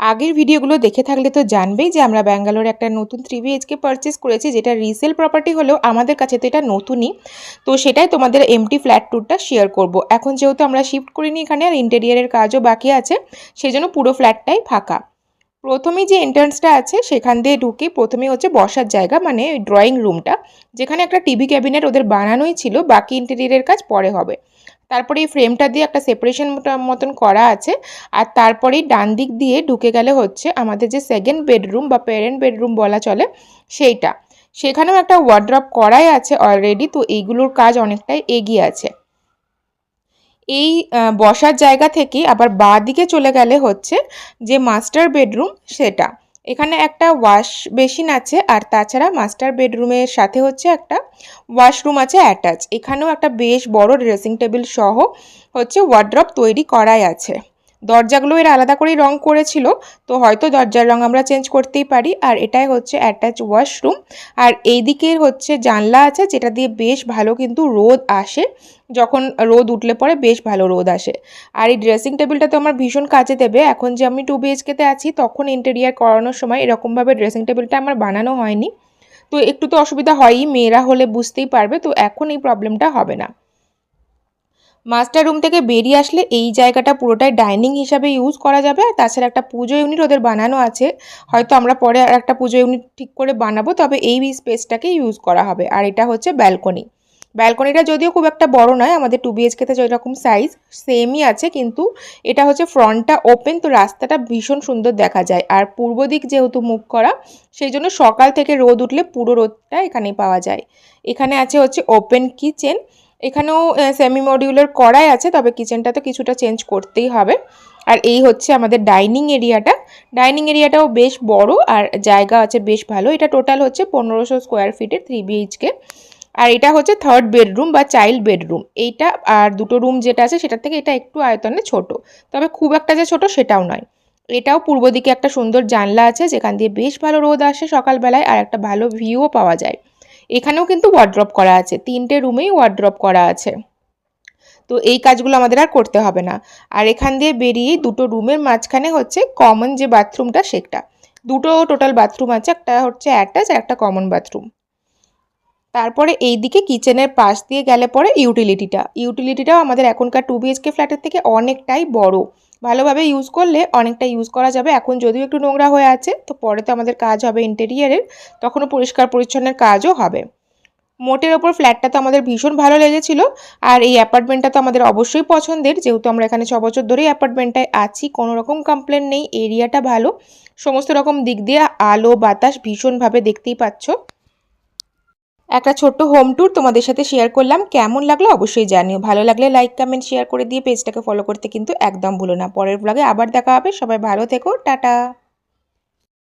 আগের ভিডিওগুলো দেখে থাকলে তো জানবেই যে আমরা ব্যাঙ্গালোরে একটা নতুন থ্রি বিএইচকে পারচেস করেছি, যেটা রিসেল প্রপার্টি হলেও আমাদের কাছে তো এটা নতুনই। তো সেটাই তোমাদের এমটি ফ্ল্যাট ট্যুরটা শেয়ার করব। এখন যেহেতু আমরা শিফট করিনি এখানে, আর ইন্টেরিয়ারের কাজও বাকি আছে, সেজন্য পুরো ফ্ল্যাটটাই ফাঁকা। প্রথমেই যে এন্ট্রান্সটা আছে, সেখান দিয়ে ঢুকে প্রথমেই হচ্ছে বসার জায়গা মানে ড্রয়িং রুমটা যেখানে একটা টিভি ক্যাবিনেট ওদের বানানোই ছিল, বাকি ইন্টেরিয়ারের কাজ পরে হবে। তারপরে এই ফ্রেমটা দিয়ে একটা সেপারেশন মতন করা আছে। আর তারপরেই ডান দিক দিয়ে ঢুকে গেলে হচ্ছে আমাদের যে সেকেন্ড বেডরুম বা প্যারেন্ট বেডরুম বলা চলে, সেইটা। সেখানেও একটা ওয়ার্ড্রপ করাই আছে অলরেডি তো এইগুলোর কাজ অনেকটাই এগিয়ে আছে। এই বসার জায়গা থেকে আবার বাঁ দিকে চলে গেলে হচ্ছে যে মাস্টার বেডরুম সেটা। এখানে একটা ওয়াশ বেসিন আছে আর তাছাড়া মাস্টার বেডরুমের সাথে হচ্ছে একটা ওয়াশরুম আছে অ্যাটাচ। এখানেও একটা বেশ বড় ড্রেসিং টেবিল সহ হচ্ছে ওয়ার্ড্রপ তৈরি করাই আছে। দরজাগুলো এর আলাদা করেই রং করেছিল, তো হয়তো দরজার রং আমরা চেঞ্জ করতেই পারি। আর এটাই হচ্ছে অ্যাটাচ ওয়াশরুম আর এই দিকের হচ্ছে জানলা আছে, যেটা দিয়ে বেশ ভালো কিন্তু রোদ আসে। যখন রোদ উঠলে পরে বেশ ভালো রোদ আসে। আর এই ড্রেসিং টেবিলটা তো আমার ভীষণ কাজে দেবে। এখন যে আমি টু বিএইচকেতে আছি, তখন ইন্টেরিয়ার করানোর সময় এরকমভাবে ড্রেসিং টেবিলটা আমার বানানো হয়নি। তো একটু তো অসুবিধা হয়ই, মেয়েরা হলে বুঝতেই পারবে, তো এখন এই প্রবলেমটা হবে না। মাস্টার রুম থেকে বেরিয়ে আসলে এই জায়গাটা পুরোটাই ডাইনিং হিসাবে ইউজ করা যাবে। আর তাছাড়া একটা পুজো ইউনিট ওদের বানানো আছে। হয়তো আমরা পরে আর একটা পুজো ইউনিট ঠিক করে বানাবো, তবে এই স্পেসটাকে ইউজ করা হবে। আর এটা হচ্ছে ব্যালকনি। ব্যালকনিটা যদিও খুব একটা বড় নয়, আমাদের টু বিএইচকেতে যেরকম সাইজ সেমই আছে, কিন্তু এটা হচ্ছে ফ্রন্টটা ওপেন তো রাস্তাটা ভীষণ সুন্দর দেখা যায়। আর পূর্ব দিক যেহেতু মুখ করা, সেই জন্য সকাল থেকে রোদ উঠলে পুরো রোদটা এখানেই পাওয়া যায়। এখানে আছে হচ্ছে ওপেন কিচেন এখানেও সেমি মডিউলার করাই আছে, তবে কিচেনটা তো কিছুটা চেঞ্জ করতেই হবে। আর এই হচ্ছে আমাদের ডাইনিং এরিয়াটা ডাইনিং এরিয়াটাও বেশ বড় আর জায়গা আছে বেশ ভালো। এটা টোটাল হচ্ছে পনেরোশো স্কোয়ার ফিটের থ্রি বিএইচকে আর এটা হচ্ছে থার্ড বেডরুম বা চাইল্ড বেডরুম এইটা আর দুটো রুম যেটা আছে, সেটার থেকে এটা একটু আয়তনে ছোট। তবে খুব একটা যে ছোট সেটাও নয়। এটাও পূর্ব দিকে একটা সুন্দর জানলা আছে, যেখান দিয়ে বেশ ভালো রোদ আসে সকালবেলায়, আর একটা ভালো ভিউও পাওয়া যায়। এখানেও কিন্তু ওয়ার্ড্রপ করা আছে। তিনটে রুমেই ওয়ার্ড্রপ করা আছে। তো এই কাজগুলো আমাদের আর করতে হবে না। আর এখান দিয়ে বেরিয়ে দুটো রুমের মাঝখানে হচ্ছে কমন যে বাথরুমটা সেটা। দুটো টোটাল বাথরুম আছে, একটা হচ্ছে অ্যাটাচ আর একটা কমন বাথরুম তারপরে এই দিকে কিচেনের পাশ দিয়ে গেলে পরে ইউটিলিটিটা ইউটিলিটিটাও আমাদের এখনকার টু বিএইচকে ফ্ল্যাটের থেকে অনেকটাই বড়। ভালোভাবে ইউজ করলে অনেকটা ইউজ করা যাবে। এখন যদিও একটু নোংরা হয়ে আছে, তো পরে তো আমাদের কাজ হবে ইন্টেরিয়ারের তখনও পরিষ্কার পরিচ্ছন্নের কাজও হবে। মোটের ওপর ফ্ল্যাটটা তো আমাদের ভীষণ ভালো লেগেছিল, আর এই অ্যাপার্টমেন্টটা তো আমাদের অবশ্যই পছন্দের। যেহেতু আমরা এখানে ছ বছর ধরেই অ্যাপার্টমেন্টটায় আছি, কোনো রকম কমপ্লেন নেই এরিয়াটা ভালো। সমস্ত রকম দিক দিয়ে আলো, বাতাস ভীষণভাবে দেখতেই পাচ্ছ। একটা ছোট্ট হোম ট্যুর তোমাদের সাথে শেয়ার করলাম। কেমন লাগল অবশ্যই জানিও। ভালো লাগলে লাইক কমেন্ট শেয়ার করে দিয়ে পেজটাকে ফলো করতে কিন্তু একদম ভুলো না। পরের ব্লগে আবার দেখা হবে। সবাই ভালো থেকো। টাটা।